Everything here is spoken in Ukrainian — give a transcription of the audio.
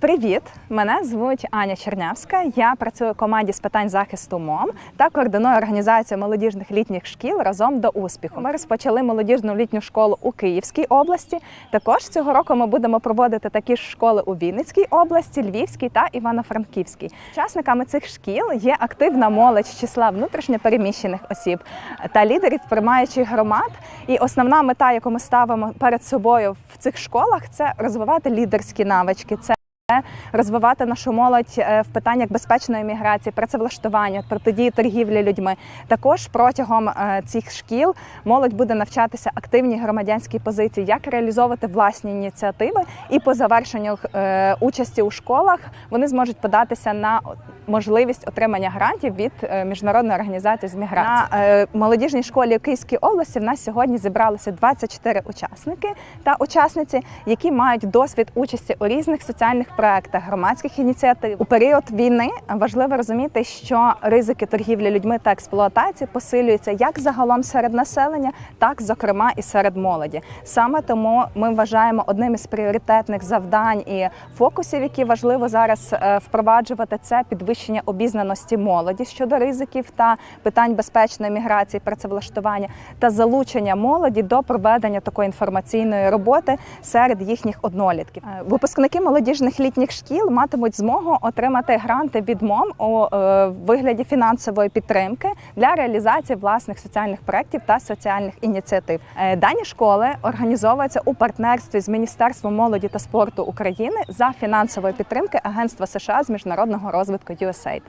Привіт! Мене звуть Аня Чернявська. Я працюю в команді з питань захисту МОМ та координую організацію молодіжних літніх шкіл разом до успіху. Ми розпочали молодіжну літню школу у Київській області. Також цього року ми будемо проводити такі ж школи у Вінницькій області, Львівській та Івано-Франківській. Учасниками цих шкіл є активна молодь числа внутрішньопереміщених осіб та лідерів приймаючих громад. І основна мета, яку ми ставимо перед собою в цих школах, це розвивати лідерські навички. Це розвивати нашу молодь е, в питаннях безпечної міграції, працевлаштування, протидії торгівлі людьми. Також протягом е, цих шкіл молодь буде навчатися активній громадянській позиції, як реалізовувати власні ініціативи, і по завершенню е, участі у школах вони зможуть податися на можливість отримання грантів від міжнародної організації з міграції. На молодіжній школі у Київській області в нас сьогодні зібралися 24 учасники та учасниці, які мають досвід участі у різних соціальних проектах, громадських ініціатив. У період війни важливо розуміти, що ризики торгівлі людьми та експлуатації посилюються як загалом серед населення, так зокрема і серед молоді. Саме тому ми вважаємо одним із пріоритетних завдань і фокусів, які важливо зараз е, впроваджувати, це підвищення обізнаності молоді щодо ризиків та питань безпечної міграції, працевлаштування та залучення молоді до проведення такої інформаційної роботи серед їхніх однолітків. Е, Випускники молодіжних літніх шкіл матимуть змогу отримати гранти від МОМ у е, вигляді фінансової підтримки для реалізації власних соціальних проєктів та соціальних ініціатив. Е, Дані школи організовуються у партнерстві з Міністерством молоді та спорту України за фінансової підтримки Агентства США з міжнародного розвитку USAID.